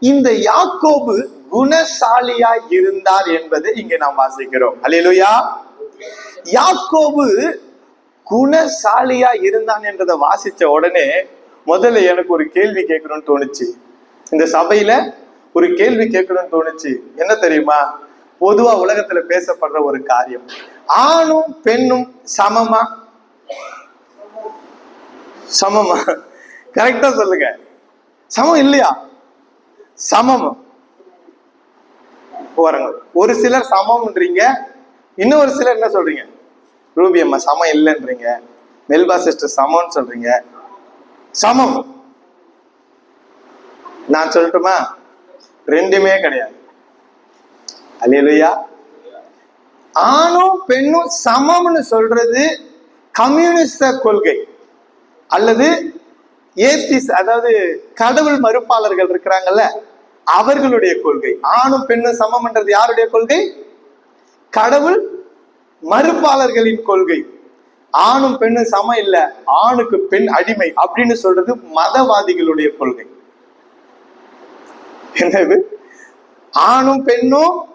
இந்த யாக்கோபு குணசாலியாய் இருந்தார் என்பதை இங்கே நாம் வாசிக்கிறோம். அல்லேலூயா யாக்கோபு குணசாலியா இருந்தான் என்றதை வாசிச்ச உடனே முதல்ல எனக்கு ஒரு கேள்வி கேட்கணும்னு தோணுச்சு. இந்த சபையில ஒரு கேள்வி கேட்கணும்னு தோணுச்சு. என்ன தெரியுமா? பொதுவா உலகத்துல பேசப்படுற ஒரு காரியம். ஆணும் பெண்ணும் சமமா? சமமா? கரெக்டா சொல்லுங்க. சமம் இல்லையா? சமம். பாருங்க ஒரு சிலர் சமம்ன்றீங்க இன்னும் ஒரு சிலர் என்ன சொல்றீங்க? ரூபி அம்மா சமம் இல்லைன்றீங்க. மெல்பா சிஸ்டர் சமம்னு சொல்றீங்க. சமம். நான் சொல்லட்டுமா? ரெண்டுமே கிடையாது. அலையலையா ஆணும் பெண்ணும் சமம்னு சொல்றது கம்யூனிஸ்ட கொள்கை. அல்லது ஏத்திஸ் அதாவது கடவுள் மறுப்பாளர்கள் இருக்கிறாங்கல்ல அவர்களுடைய கொள்கை. ஆணும் பெண்ணும் சமம்ன்றது யாருடைய கொள்கை? கடவுள் மறுப்பாளர்களின் கொள்கை. ஆணும் பெண்ணும் சமம் இல்ல ஆணுக்கு பெண் அடிமை அப்படின்னு சொல்றது மதவாதிகளுடைய கொள்கை. என்னது? ஆணும் பெண்ணும்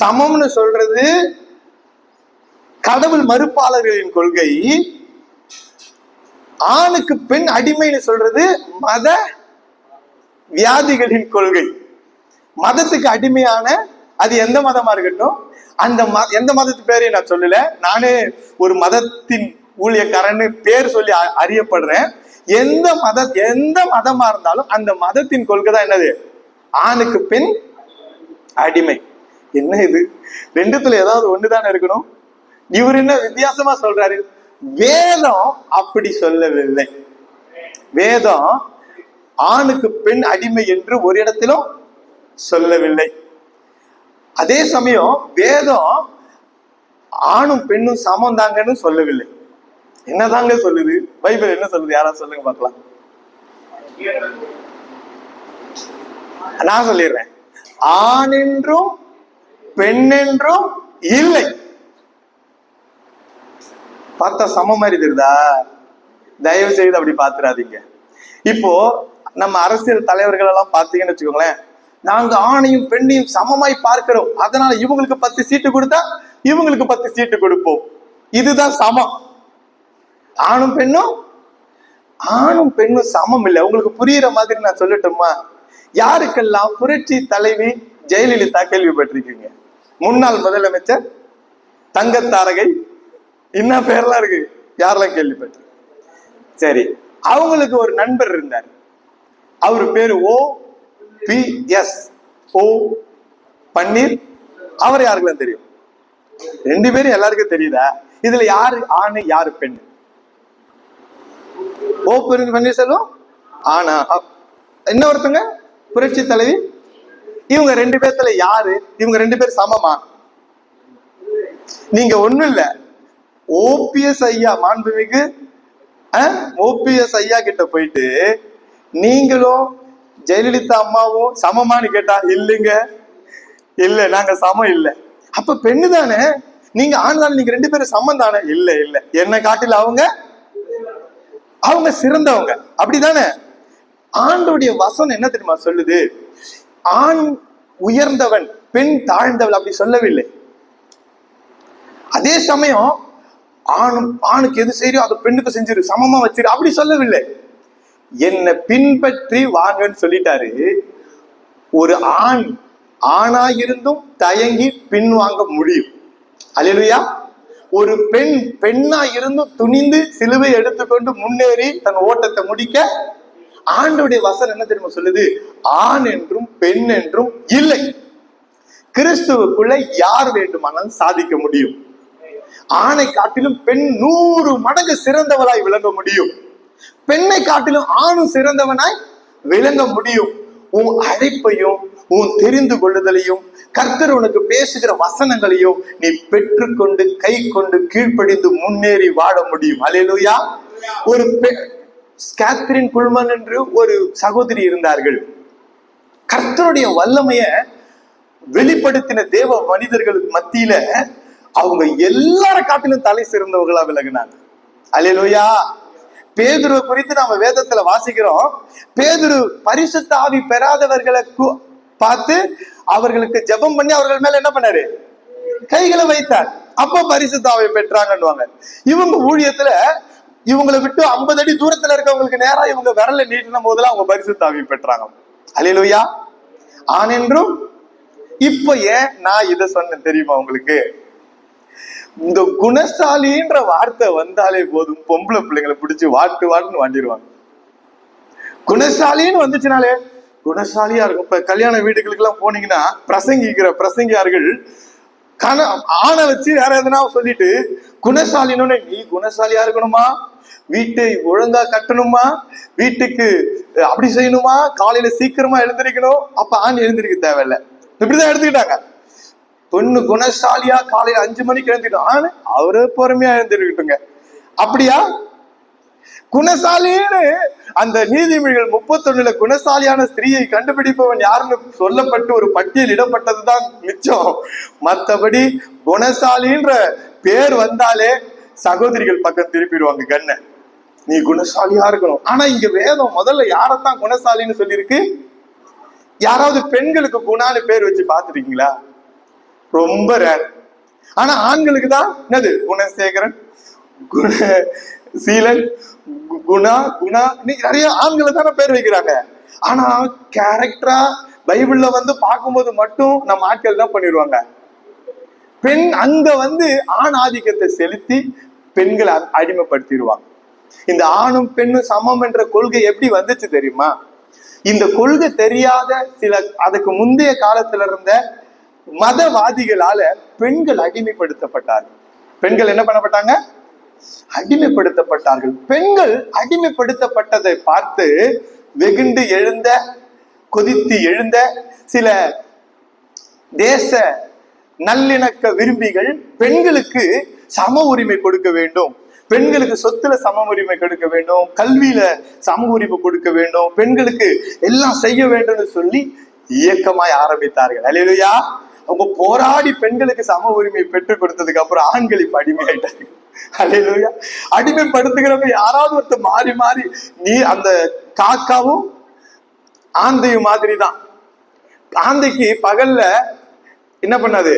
சமம்னு சொல்றது கடவுள் மறுப்பாளர்களின் கொள்கை. ஆணுக்கு பெண் அடிமைன்னு சொல்றது மத வியாதிகளின் கொள்கை. மதத்துக்கு அடிமையான அது எந்த மதமா இருக்கட்டும் அந்த ம எந்த மதத்து பேரையும் நான் சொல்லல. நானே ஒரு மதத்தின் ஊழியக்காரன்னு பேர் சொல்லி அ- அறியப்படுறேன். எந்த மத எந்த மதமா இருந்தாலும் அந்த மதத்தின் கொள்கை தான் என்னது? ஆணுக்கு பெண் அடிமை. என்ன இது? ரெண்டுத்துல ஏதாவது ஒண்ணுதானே இருக்கணும்? இவர் என்ன வித்தியாசமா சொல்றாரு? வேதம் அப்படி சொல்லவில்லை. வேதம் ஆணுக்கு பெண் அடிமை என்று ஒரு இடத்திலும் சொல்லவில்லை. அதே சமயம் வேதம் ஆணும் பெண்ணும் சமம் தாங்கன்னு சொல்லவில்லை. என்னதாங்க சொல்லுது? பைபிள் என்ன சொல்லுது? யாராவது சொல்லுங்க பார்க்கலாம். நான் சொல்லிடுறேன். ஆண் என்றும் பெண் என்றும் இல்லை. பார்த்தா சம மாதிரி தெரியுதா? தயவு செய்து அப்படி பாத்துறாதீங்க. இப்போ நம்ம அரசியல் தலைவர்கள் எல்லாம் பாத்தீங்கன்னு வச்சுக்கோங்களேன் நாங்க ஆணையும் பெண்ணையும் சமமாய் பார்க்கிறோம். அதனால இவங்களுக்கு பத்து சீட்டு கொடுத்தா இவங்களுக்கு பத்து சீட்டு கொடுப்போம். இதுதான் சமம். ஆணும் பெண்ணும் ஆணும் பெண்ணும் சமம் இல்லை. உங்களுக்கு புரியுற மாதிரி நான் சொல்லட்டுமா? யாருக்கெல்லாம் புரட்சி தலைவி ஜெயலலிதா கேள்விப்பட்டிருக்கீங்க? முன்னாள் முதலமைச்சர் தங்கத்தாரகை என்ன பேர்லாம் இருக்கு? யாரெல்லாம் கேள்விப்பட்டிருக்கு சரி அவங்களுக்கு ஒரு நண்பர் இருந்தார். அவர் பேரு ஓ பி எஸ் ஓ பன்னீர். அவர் யாருக்கெல்லாம் தெரியும்? ரெண்டு பேரும் எல்லாருக்கும் தெரியுதா? இதுல யாரு ஆணு யாரு பெண் ஓ பெரு பன்னீர்செல்வம் ஆனா இன்னொருத்தங்க புரட்சி தலைவி. இவங்க ரெண்டு பேர்த்துல யாரு? இவங்க ரெண்டு பேர் சமமா? நீங்க ஒண்ணும் இல்ல. ஓபிஎஸ் ஐயா மாண்புமிகு ஓபிஎஸ் ஐயா கிட்ட போயிட்டு நீங்களும் ஜெயலலிதா அம்மாவும் சமமான்னு கேட்டா இல்லைங்க. இல்ல நாங்க சமம் இல்ல. அப்ப பெண்ணு தானே? நீங்க ஆண் தானே? நீங்க ரெண்டு பேரும் சமம் தானே? இல்ல இல்ல. என்ன காட்டில அவங்க? அவங்க சிறந்தவங்க. அப்படிதானே ஆண்டுடைய வசனம் என்ன தெரியுமா சொல்லுது? ஆண் உயர்ந்தவன் பெண் தாழ்ந்தவள் அப்படி சொல்லவில்லை. அதே சமயம் ஆணும் ஆணுக்கு எது செய்யறோ அது பெண்ணுக்கு செஞ்சிரு சமமா வச்சிரு அப்படி சொல்லவில்லை. என்னை பின்பற்றி வாங்கன்னு சொல்லிட்டாரு. ஒரு ஆண் ஆணாயிருந்தும் தயங்கி பின் வாங்க முடியும். அலையா ஒரு பெண் பெண்ணா இருந்தும் துணிந்து சிலுவை எடுத்துக்கொண்டு முன்னேறி தன் ஓட்டத்தை முடிக்க ஆண்டுடைய வசனம் என்ன தெரியுமா சொல்லுது? ஆண் என்றும் பெண் என்றும் இல்லை. கிறிஸ்துவுக்குள்ள யார் வேண்டுமானாலும் சாதிக்க முடியும். ஆணை காட்டிலும் பெண் நூறு மடங்கு சிறந்தவளாய் விளங்க முடியும். பெண்ணை காட்டிலும் ஆணும் சிறந்தவனாய் விளங்க முடியும். உன் அழைப்பையும் உன் தெரிந்து கொள்ளுதலையும் கர்த்தர் உனக்கு பேசுகிற வசனங்களையும் நீ பெற்றுக்கொண்டு கை கொண்டு கீழ்ப்படிந்து முன்னேறி வாழ முடியும். அலையலுயா ஒரு கேத்ரின் குல்மன் என்று ஒரு சகோதரி இருந்தார்கள். கர்த்தருடைய வல்லமைய வெளிப்படுத்தின தேவ மனிதர்களுக்கு மத்தியில அவங்க எல்லார காட்டிலும் தலை சிறந்தவர்களா விலகினாங்க அலையலுயா பேதுருவை குறித்து நாம வேதத்துல வாசிக்கிறோம். பேதுரு பரிசுத்த ஆவி பெறாதவர்களுக்கு பார்த்து அவர்களுக்கு ஜெபம் பண்ணி அவர்கள் மேல என்ன பண்ணாரு? கைகளை வைத்தார். அப்ப பரிசுத்தாவை பெற்றாங்கன்னுவாங்க. இவங்க ஊழியத்துல இவங்களை விட்டு ஐம்பது அடி தூரத்துல இருக்கவங்களுக்கு நேரா இவங்க விரல நீட்டின போதெல்லாம் அவங்க பரிசுத்தாவை பெற்றாங்க. அலையிலுயா ஆனென்றும் இப்ப ஏன் நான் இதை சொன்னேன் தெரியுமா உங்களுக்கு? இந்த குணசாலின்ற வார்த்தை வந்தாலே போதும். பொம்பளை பிள்ளைங்களை பிடிச்சி வாட்டு வாட்டுன்னு வாண்டிடுவாங்க குணசாலின்னு வந்துச்சுனாலே குணசாலியா இருக்கும். இப்ப கல்யாண வீடுகளுக்கு எல்லாம் போனீங்கன்னா பிரசங்கிக்கிற பிரசங்கியார்கள் கண ஆணை வச்சு வேற எதனா சொல்லிட்டு குணசாலின்னு நீ குணசாலியா இருக்கணுமா? வீட்டை ஒழுங்கா கட்டணுமா? வீட்டுக்கு அப்படி செய்யணுமா? காலையில சீக்கிரமா எழுந்திருக்கணும். அப்ப ஆண் எழுந்திருக்க தேவையில்ல. இப்படிதான் எடுத்துக்கிட்டாங்க. பொண்ணு குணசாலியா காலையில அஞ்சு மணிக்கு எழுந்திட்டோம் ஆணு அவரு பொறுமையா எழுந்திருக்கட்டுங்க அப்படியா? குணசாலின்னு அந்த நீதிமொழிகள் முப்பத்தொன்னுல குணசாலியான ஸ்திரீயை கண்டுபிடிப்பவன் யாருன்னு சொல்லப்பட்டு ஒரு பட்டியல் இடப்பட்டதுதான் மிச்சம். மத்தபடி குணசாலின்ற பேர் வந்தாலே சகோதரிகள் பக்கம் திருப்பிடுவாங்க கண்ணை. நீ குணசாலியா இருக்கணும். ஆனா இங்க வேதம் முதல்ல யாரத்தான் குணசாலின்னு சொல்லியிருக்கு? யாராவது பெண்களுக்கு குணான்னு பேர் வச்சு பாத்துருக்கீங்களா ரொம்ப ரேர் ஆனா ஆண்களுக்கு தான் என்னது? குணசேகரன் குண சீலன் கு- குணா குணா நிறைய ஆண்களை தானே பேர் வைக்கிறாங்க. ஆனா கேரக்டரா பைபிள்ல வந்து பார்க்கும்போது மட்டும் நம்ம ஆட்கள் தான் பண்ணிடுவாங்க. பெண் அங்க வந்து ஆண் ஆதிக்கத்தை செலுத்தி பெண்களை அடிமைப்படுத்திடுவாங்க. இந்த ஆணும் பெண்ணும் சமம் என்ற கொள்கை எப்படி வந்துச்சு தெரியுமா? இந்த கொள்கை தெரியாத சில அதுக்கு முந்தைய காலத்துல இருந்த மதவாதிகளால பெண்கள் அடிமைப்படுத்தப்பட்டார்கள். பெண்கள் என்ன பண்ணப்பட்டாங்க? அடிமைப்படுத்தப்பட்டார்கள். பெண்கள் அடிமைப்படுத்தப்பட்டதை பார்த்து வெகுண்டு எழுந்த கொதித்து எழுந்த சில தேச நல்லிணக்க விரும்பிகள் பெண்களுக்கு சம உரிமை கொடுக்க வேண்டும். பெண்களுக்கு சொத்துல சம உரிமை கொடுக்க வேண்டும். கல்வியில சம உரிமை கொடுக்க வேண்டும். பெண்களுக்கு எல்லாம் செய்ய வேண்டும்னு சொல்லி இயக்கமாய் ஆரம்பித்தார்கள். அல்லேலூயா! அவங்க போராடி பெண்களுக்கு சம உரிமை பெற்றுக் கொடுத்ததுக்கு அப்புறம் ஆண்கள் இப்ப அடிமையாயிட்டாங்க. அடிமைப்படுத்துகிறவங்க யாராவது ஒருத்தர் மாறி மாறி நீ அந்த காக்காவும் ஆந்தையும் மாதிரி தான் ஆந்தைக்கு பகல்ல என்ன பண்ணாது?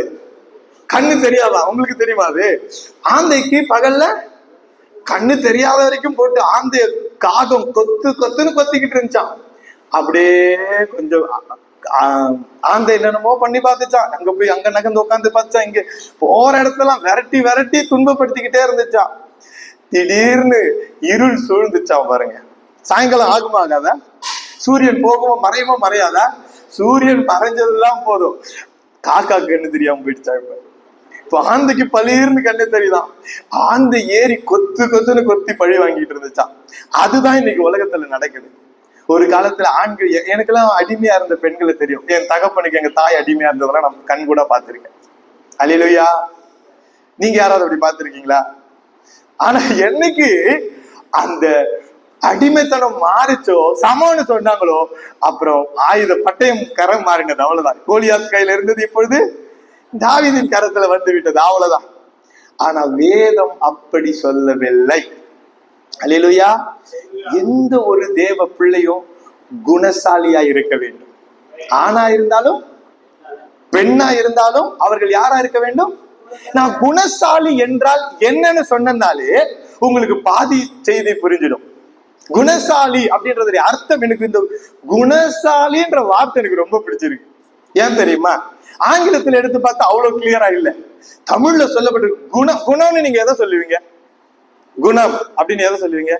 கண்ணு தெரியாதா? உங்களுக்கு தெரியுமா அது? ஆந்தைக்கு பகல்ல கண்ணு தெரியாத வரைக்கும் போட்டு ஆந்தைய காகம் கொத்து கொத்துன்னு கொத்திக்கிட்டு இருந்துச்சான் அப்படியே கொஞ்சம் ஆந்தை என்னென்னமோ பண்ணி பார்த்துச்சான் அங்க போய் அங்க நகர்ந்து உட்காந்து பார்த்துச்சான் இங்க போற இடத்துல விரட்டி விரட்டி துன்பப்படுத்திக்கிட்டே இருந்துச்சான் திடீர்னு இருள் சூழ்ந்துச்சான் பாருங்க. சாயங்காலம் ஆகுமா ஆகாதா? சூரியன் போகுமா மறையுமா மறையாதா? சூரியன் மறைஞ்சதுதான் போதும். காக்காக்கு கண்ணு தெரியாம போயிடுச்சா இப்ப? இப்ப ஆந்தைக்கு பளிர்னு கண்ணு தெரியுதான் ஆந்தை ஏறி கொத்து கொத்துன்னு கொத்தி பழி வாங்கிட்டு இருந்துச்சான் அதுதான் இன்னைக்கு உலகத்துல நடக்குது. ஒரு காலத்துல ஆண்கள் எனக்கெல்லாம் அடிமையா இருந்த பெண்களை தெரியும். என் தகப்பனுக்கு எங்க தாய் அடிமையா இருந்ததெல்லாம் நான் கண் கூட பார்த்திருக்கேன். அலிலுயா நீங்க யாராவது அப்படி பார்த்திருக்கீங்களா? ஆனா என்னைக்கு அந்த அடிமைத்தனம் மாறிச்சோ சமம்னு சொன்னாங்களோ அப்புறம் ஆயுத பட்டயம் கரம் மாறினது அவ்வளவுதான். கோலியாத் கையில இருந்தது இப்பொழுது தாவிதின் கரத்துல வந்து விட்டது அவ்வளவுதான். ஆனா வேதம் அப்படி சொல்லவில்லை. அல்லேலூயா எந்த ஒரு தேவ பிள்ளையும் குணசாலியா இருக்க வேண்டும். ஆணா இருந்தாலும் பெண்ணா இருந்தாலும் அவர்கள் யாரா இருக்க வேண்டும்? நான் குணசாலி என்றால் என்னன்னு சொன்னனாலே உங்களுக்கு பாதி செய்தி புரிஞ்சிடும். குணசாலி அப்படின்றதுடைய அர்த்தம் எனக்கு இந்த குணசாலின்ற வார்த்தை எனக்கு ரொம்ப பிடிச்சிருக்கு. ஏன் தெரியுமா? ஆங்கிலத்துல எடுத்து பார்த்தா அவ்வளவு கிளியரா இல்ல. தமிழ்ல சொல்லப்பட்டிருக்கு. குணம் குணம்னு நீங்க எதை சொல்லுவீங்க? குணம் அப்படின்னு எதை சொல்லுவீங்க?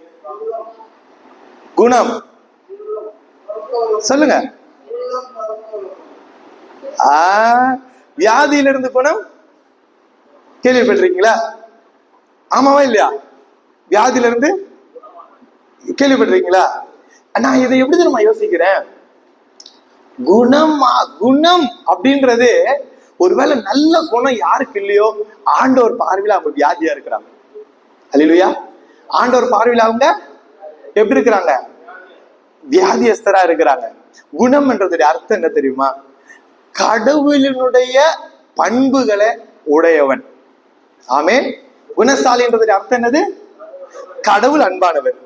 குணம். சொல்லுங்க. வியாதியிலிருந்து வியாதியில இருந்து குணம்? கேள்விப்பட்டிருக்கீங்களா? ஆமாவா இல்லையா? வியாதியில இருந்து கேள்விப்பட்டிருக்கீங்களா? நான் இதை எப்படி தெரியுமா யோசிக்கிறேன்? குணம் குணம் அப்படின்றது ஒருவேளை நல்ல குணம் யாருக்கு இல்லையோ ஆண்டவர் பார்வையில அவங்க வியாதியா இருக்கிறாங்க. அலிலுயா ஆண்டவர் பார்வையில் அவங்க எப்படி இருக்கிறாங்க? வியாதியஸ்தரா இருக்கிறாங்க. குணம்ன்றதுடைய அர்த்தம் என்ன தெரியுமா? கடவுளினுடைய பண்புகளை உடையவன். ஆமே குணசாலின்றதுடைய அர்த்தம் என்னது? கடவுள் அன்பானவர்.